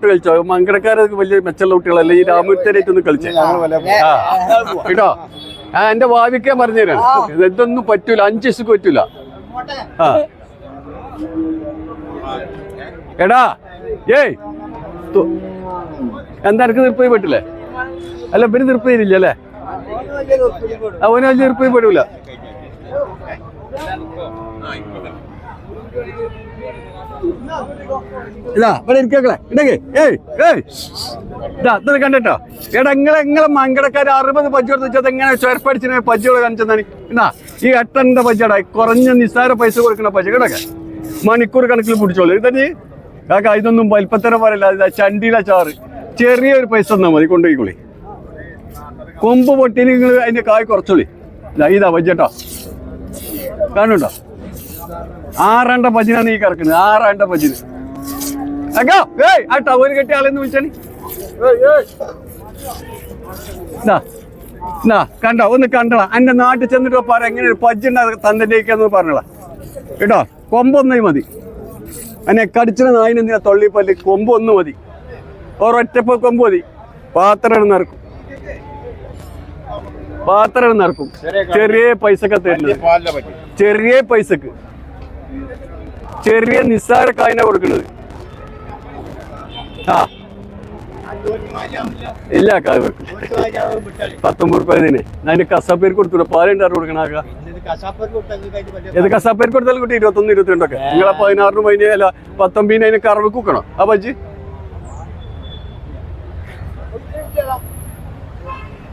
തൊട്ട് കളിച്ചോ? മങ്കടക്കാരൊക്കെ വലിയ മെച്ചമുള്ള കുട്ടികളല്ലേ? ഈ രാമൂർത്തേരായിട്ട് ഒന്ന് കളിച്ചേ. ആ കേട്ടോ? ആ എന്റെ ഭാവിക്കാൻ പറഞ്ഞുതരാം. ഇതൊന്നും പറ്റൂല. അഞ്ച് ദിവസക്ക് പറ്റൂല. ആ. എടാ ഏയ്. എന്താ എനിക്ക് തീർപ്പായി പറ്റില്ലേ അല്ല പിന്നെ തീർപ്പ് തരില്ല അല്ലേ? അവന് വലിയ തീർപ്പായി പെടൂല. ഇതാ ഇവിടെ ഇരിക്കളെ ഏയ് ഏയ്. ഇതാ ഇത് കണ്ടോ എടാ ഇങ്ങളെ ഇങ്ങളെ മങ്കടക്കാർ അറുപത് പജ്ജി കൊടുത്ത് വെച്ചത് എങ്ങനെ ചേർപ്പടിച്ചിന് പജ്ജിയോടെ കാണിച്ചതാണ് എന്നാ ഈ എട്ടന്റെ പജ്ജടാ കുറഞ്ഞ നിസ്സാര പൈസ കൊടുക്കുന്ന പജ്ജ കേടൊക്കെ മണിക്കൂർ കണക്കിൽ പിടിച്ചോളൂ. ഇതന്നെ കാക്ക ഇതൊന്നും വലിപ്പത്തരം പറയില്ല ഇതാ ചണ്ടിയിലെ ചാറ്. ചെറിയൊരു പൈസ തന്നാ മതി കൊണ്ടുപോയിക്കോളി. കൊമ്പ് പൊട്ടി നിങ്ങൾ അതിന്റെ കായ് കുറച്ചോളി. ഇതാ ഇതാ പജ്ജട്ടോ കാണുണ്ടോ ആറണ്ട പജിനാണ് ഈ കറക്കുന്നത് ആറാണ്ട അക്കാ ഏയ് ആ ടവർ കെട്ടിയ ആളെന്ന് വിളിച്ചാണി കണ്ടോ? ഒന്ന് കണ്ടോ എന്റെ നാട്ടിൽ ചെന്നിട്ട് പറ എങ്ങനെ ഒരു പജ്ജുണ്ട തന്നിട്ടേക്കെന്ന് പറഞ്ഞള. കേട്ടോ? കൊമ്പൊന്നേ മതി. എന്നെ കടിച്ചിന നായിന് എന്തിനാ കൊമ്പ് ഒന്ന് മതി. ഒരൊറ്റപ്പ കൊമ്പ് മതി. പാത്രം നിറക്കും. പാത്രം നിറക്കും. ചെറിയ പൈസക്ക് തരുന്നത്. ചെറിയ പൈസക്ക്. ചെറിയ നിസ്സാര കായന കൊടുക്കുന്നത് ആ. ഇല്ല പത്തൊമ്പത് റുപ്യ അതിന്റെ കസാപ്പേര് കൊടുത്തു പാലുണ്ടാറ് കൊടുക്കണാക്ക ഏത് കസാപ്പേര് കൊടുത്താലും കിട്ടി. ഇരുപത്തൊന്ന് ഇരുപത്തിരണ്ടൊക്കെ. നിങ്ങളെ പതിനാറിന് അതിന് അല്ല പത്തൊമ്പതിന് അതിന് കറവ് കുക്കണോ? ആ ബജ്ജി.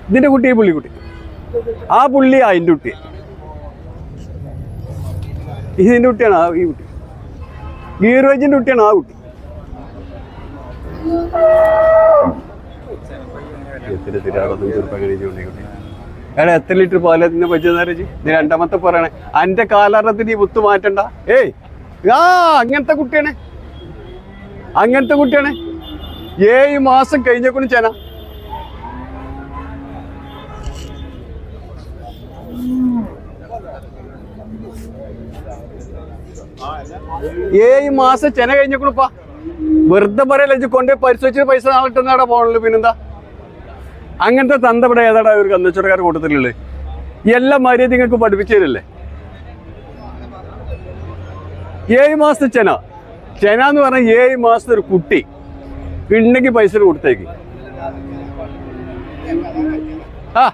ഇതിന്റെ കുട്ടി ഈ പുള്ളിക്കുട്ടി ആ പുള്ളി അതിന്റെ കുട്ടി. ഇതിന്റെ കുട്ടിയാണ്? ആ ഈ കുട്ടി. ഗീർവേജിന്റെ കുട്ടിയാണ് ആ കുട്ടി. എടാ എത്ര ലിറ്റർ പാലത്തിന് പറ്റുന്നേരജി നീ രണ്ടാമത്തെ പറയണേ. അന്റെ കാലാറത്തിന് ഈ മുത്ത് മാറ്റണ്ട. ഏയ് ആ അങ്ങനത്തെ കുട്ടിയാണ്. അങ്ങനത്തെ കുട്ടിയാണ്. ഏഴ് മാസം കഴിഞ്ഞേക്കൊണ്ട് ചേന. ഏഴ് മാസം ചെന കഴിഞ്ഞേക്കണപ്പാ വെറുതെ പറയല്ല ഇജ്ജ് കൊണ്ടേ പരിശോധിച്ചിട്ട് പൈസ നാളെ പോണല്ലോ പിന്നെന്താ? അങ്ങനത്തെ തന്തവിടെ ഏതാടാ ഒരു കന്നച്ചവടക്കാർ കൂട്ടത്തിലുള്ളത് എല്ലാ മര്യാദ നിങ്ങൾക്ക് പഠിപ്പിച്ചു തരല്ലേ? ഏഴ് മാസത്തെ ചെന. ചെന എന്ന് പറഞ്ഞാൽ ഏഴ് മാസത്തെ ഒരു കുട്ടി. ഉണ്ടെങ്കിൽ പൈസ കൊടുത്തേക്ക്. ആ.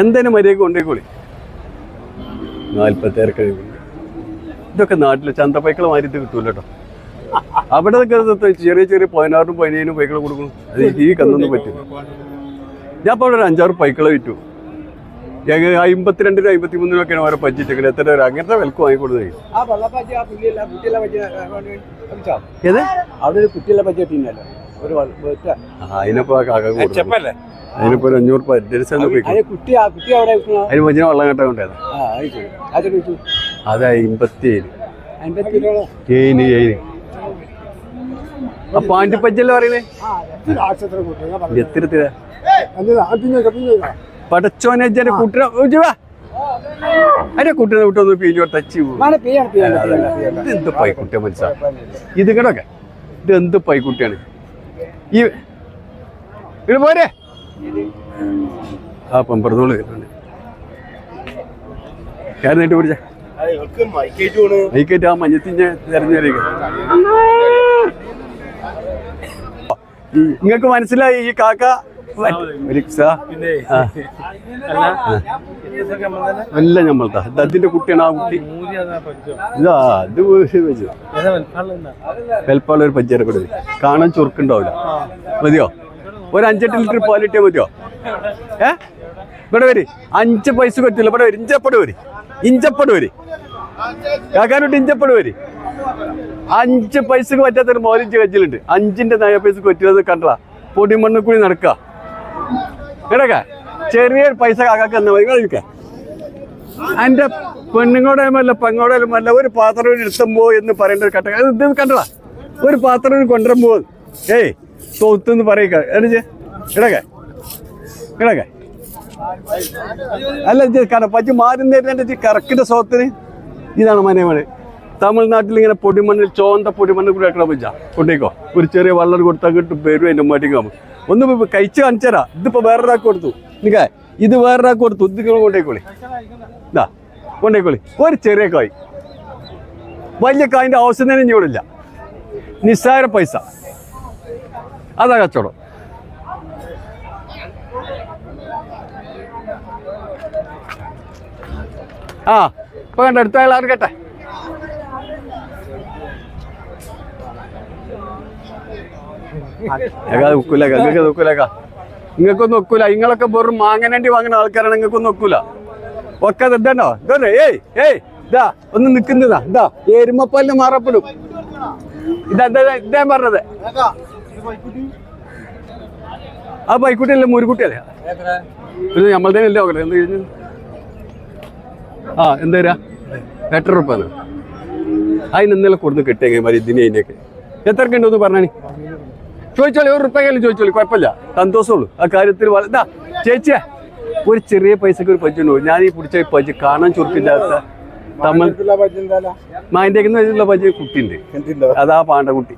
എന്തേലും മര്യാദ കൊണ്ടേക്കോളി. നാൽപ്പത്തേറെ കഴിവുണ്ട്. ഇതൊക്കെ നാട്ടിലെ ചന്തപ്പൈക്കളെ മാറി ഇത് കിട്ടൂല കേട്ടോ. അവിടെ ചെറിയ ചെറിയ പതിനാറിനും പതിനേഴിനും പൈക്കളെ കൊടുക്കണം അത് ഈ കന്നൊന്നും പറ്റില്ല. ഞാൻ ഇപ്പോൾ അവിടെ ഒരു അഞ്ചാറ് പൈക്കളെ വിറ്റു. ഞങ്ങൾ അമ്പത്തിരണ്ടിനും അമ്പത്തി മൂന്നിനൊക്കെയാണ് അവരെ പഞ്ചിച്ചെങ്കിൽ എത്ര പേര്? അങ്ങനത്തെ വിലക്ക് വാങ്ങിക്കൊടുത്തേ ആ വെള്ളപ്പാച്ചി ആ പുല്ലില്ല കുട്ടിയുള്ള പറ്റി കളിച്ചോ ഏത്? അവിടെ ഒരു കുട്ടിയുള്ള പറ്റി കിട്ടിയില്ലല്ലോ ഒരു വള്ള- ഒറ്റ. ആ, അതിനിപ്പോ കാക്ക അതിനിപ്പോ ഒരു അഞ്ഞൂറ് അതിന് മഞ്ഞ വെള്ളം കെട്ടാൻ കൊണ്ടേതാ അത് ശരി അത് കിട്ടു അത് അമ്പത്തി ഏഴ് ഏഴിന് ആ പാണ്ടിപ്പജ്ജല്ലേ പറയുന്നേ? പിന്നെ പടച്ചോനെ കുട്ടിനെ. അതിന്റെ കുട്ടിനെ വിട്ടൊന്ന് തച്ചി പൈക്കുട്ടിയ മനസ്സാ? ഇത് കിടക്കെ ഇത് എന്ത് പൈക്കുട്ടിയാണ് ഈ ഇത് പോരെ. ആ പമ്പറന്നോൾ വരുന്നുണ്ട് കയറിട്ട് പിടിച്ച? മൈക്കേറ്റ് ആ മഞ്ഞത്തിഞ്ഞ തെരഞ്ഞെടുക്ക. നിങ്ങൾക്ക് മനസ്സിലായി ഈ കാക്ക അല്ല ഞമ്മൾക്കാ ദത്തിന്റെ അതിന്റെ കുട്ടിയാണ് ആ കുട്ടി. ഇതാ അത് വെച്ചു വെൽപ്പാളൊരു പഞ്ചായത്ത് കാണാൻ ചുരുക്കുണ്ടാവില്ല മതിയോ? ഒരു അഞ്ചെട്ട് ലിറ്റർ പാൽ കിട്ടിയാൽ മതിയോ? ഏ? ഇവിടെ വരി. അഞ്ച് പൈസ പറ്റില്ല ഇവിടെ വരി. ഇഞ്ചപ്പട് വരി. ഇഞ്ചപ്പട് വരി. കാക്കാനോട്ട് ഇഞ്ചപ്പട് വരി. അഞ്ച് പൈസക്ക് പറ്റാത്തൊരു മോലിഞ്ച് കച്ചിലുണ്ട് അഞ്ചിന്റെ നയ പൈസക്ക് പറ്റിയത് കണ്ടാ പൊടിമണ്ണ് കൂടി നടക്കുക കേടക്ക? ചെറിയൊരു പൈസ കാക്കാക്ക് എന്നാ മതി. കഴിക്ക എന്റെ പെണ്ണുങ്ങളുടെ അല്ല പെങ്ങോടെ അല്ല ഒരു പാത്രം എടുത്തുമ്പോ എന്ന് പറയേണ്ട ഒരു അത് ഇത് കണ്ടടാ ഒരു പാത്രം കൊണ്ടുവരുമ്പോ ഏയ് തോത്തെന്ന് പറയുക എടിച്ച് കിടക്ക കിടക്ക അല്ല കട പറ്റി മാറി നേരിട്ട് കറക്കിന്റെ സോത്തിന് ഇതാണ് മനേമണി. തമിഴ്നാട്ടിൽ ഇങ്ങനെ പൊടിമണ്ണിൽ ചോന്ത പൊടിമണ്ണിൽ കൂടെ ഇറക്കണം പറ്റാ കൊണ്ടേക്കോ. ഒരു ചെറിയ വള്ളം കൊടുത്താൽ കിട്ടും പേരും എന്റെ മാറ്റിക്ക് നമുക്ക് ഒന്ന് കഴിച്ച് കാണിച്ചരാ. ഇതിപ്പോ വേറൊരാൾക്ക് കൊടുത്തു. നിക്ക ഇത് വേറൊരാൾക്ക് കൊടുത്തു. ഇത് കൊണ്ടേക്കോളി. ഇതാ കൊണ്ടേക്കോളി. ഒരു ചെറിയ കായ്. വലിയ കായിന്റെ ആവശ്യം തന്നെ ഇനി ഇനിയോടില്ല നിസ്സാര പൈസ. അതാ കച്ചവടം ആ ഇപ്പൊ കണ്ട അടുത്ത ഒക്കൂല നിങ്ങൾക്ക് നോക്കൂലക്ക നിങ്ങൾക്കൊന്നും ഒക്കൂല നിങ്ങളൊക്കെ വെറും മാങ്ങനണ്ടി വാങ്ങുന്ന ആൾക്കാരാണ് നിങ്ങൾക്കൊന്നും ഒക്കൂല. ഒക്കെ ഇതണ്ടോ? ഇതന്നെ ഏയ് ഏയ് ഇതാ ഒന്ന് നിക്കുന്നതാ ഇതാ എരുമപ്പാലിന് മാറപ്പെടും. ഇതാ ഇതാ ഇതാ പറഞ്ഞത്. ആ ബൈക്കുട്ടിയല്ലേ മുരുകുട്ടിയല്ലേ ഇത് നമ്മളതേ അല്ലേ ഓക്കെ എന്ത് കഴിഞ്ഞു? ആ എന്തേരാ എട്ട് റുപ്യാണ് അതിന് ഇന്നലെ കൊടുന്ന് കിട്ടിയെങ്കിൽ മതി ഇതിനെ എത്ര എത്രക്ക് ഉണ്ടെന്ന് പറഞ്ഞാണി ചോദിച്ചോളി ഒരു റുപ്യക്കാലും ചോദിച്ചോളി കുഴപ്പമില്ല. സന്തോഷമുള്ളൂ. ആ കാര്യത്തിൽ വള- ചേച്ചിയാ ഒരു ചെറിയ പൈസക്ക് ഒരു പറ്റുണ്ടോ ഞാൻ ഈ പിടിച്ച പജ്ജ് കാണാൻ ചുരുക്കില്ലാത്ത തമിഴ് മാന്റെ പജ്ജ് കുട്ടിയുണ്ട്. അതാ പാണ്ട കുട്ടി.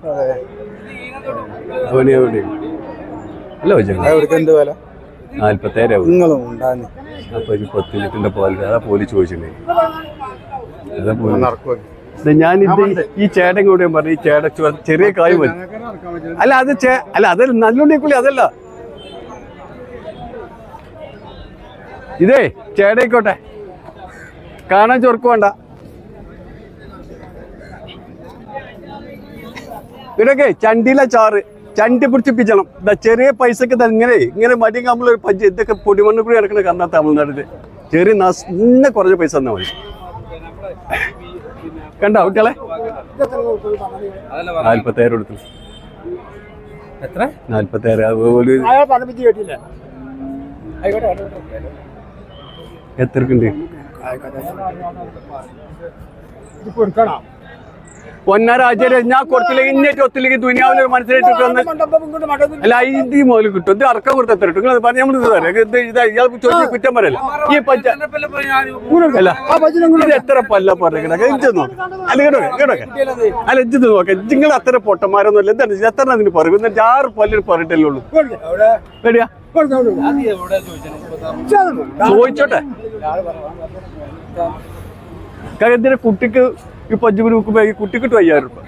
അവന് എവിടെ? അല്ല വില? നാല്പത്തേരാവും നിങ്ങളും ഉണ്ടാന്ന്. അപ്പൊ ഒരു പത്ത് അതാ അതാ ഞാനിത് ഈ ചേട്ടൻ കൂടെ പറഞ്ഞു ഈ ചേട്ട ചുവ- ചെറിയ കായ് മതി. അല്ല അത് ചേ അല്ല അതല്ല നല്ലുണ്ടിക്കുള്ളി അതല്ല. ഇതേ ചേടയിക്കോട്ടെ കാണാൻ ചൊർക്ക് വേണ്ട. ഇതൊക്കെ ചണ്ടിയിലെ ചാറ് ചണ്ടി പിടിച്ച് പിച്ചണം ഇതാ ചെറിയ പൈസക്ക് ഇങ്ങനെ ഇങ്ങനെ മടി നമ്മളൊരു പജ്ജ് ഇതൊക്കെ പൊടിമണ്ണ് കൂടി ഇറക്കണ കന്ന തമിഴ്നാട്ടിൽ ചെറിയ നന്നെ കുറഞ്ഞ പൈസ തന്നാ മതി. കണ്ടോ കുട്ടികളെ? നാല്പത്തേരം കൊടുത്തു. എത്ര? നാല്പത്തേരം അതുപോലെ എത്രക്കുണ്ട്? ഞാൻ കൊടുത്തില്ലെങ്കിൽ ഇന്നേറ്റ് ഒത്തില്ലെങ്കിൽ ദുനിയാവിലൊരു മനസ്സിലായിട്ട് അല്ല ഇത് മുതൽ കിട്ടും. ഇത് അറക്കം കൊടുത്ത് എത്ര കിട്ടും? നിങ്ങൾ പറഞ്ഞ നമ്മൾ കുറ്റം പറയല്ല. ഈ പച്ച എത്ര പല്ല പറഞ്ഞിട്ട് ഇജ്ജ് നോക്ക്. അല്ല കേട്ടോ കേട്ടോ അല്ല ഇജ്ജ് നോക്ക. നിങ്ങൾ അത്ര പൊട്ടന്മാരൊന്നും എന്താണ് എത്ര അതിന് പറയും ആറ് പല്ലിന് പറഞ്ഞിട്ടല്ലേ ഉള്ളൂ. ചോദിച്ചോട്ടെ. കുട്ടിക്ക് ഈ പജ്ജ് നോക്കുമ്പോ ഈ കുട്ടിക്ക് കിട്ടും. അയ്യായിരം രൂപ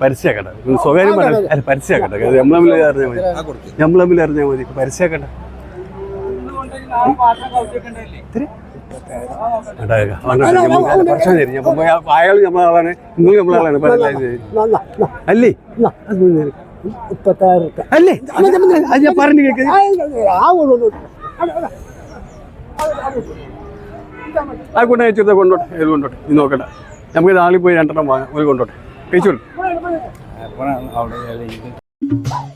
പരസ്യാക്കട്ടെ സ്വകാര്യം അല്ല പരസ്യമാക്കട്ടെ നമ്മൾ തമ്മിൽ അറിഞ്ഞാൽ മതി. നമ്മൾ തമ്മിൽ അറിഞ്ഞാൽ മതി. പരസ്യാക്കട്ടെ അയാൾ നമ്മളാണ് നിങ്ങൾ നമ്മളാണ് പറയുന്നത് അല്ലേ? മുപ്പത്താറ് അല്ലേ? അത് ഞാൻ പറഞ്ഞു കേൾക്കുന്നത് ആ കൊണ്ട് അയച്ചത് കൊണ്ടോട്ടെ. ഇത് കൊണ്ടോട്ടെ. ഇത് നോക്കട്ടെ നമുക്ക് നാളിൽ പോയി രണ്ടെണ്ണം വാങ്ങാം. ഒരു കൊണ്ടോട്ടെ. കഴിച്ചോളൂ. അവിടെ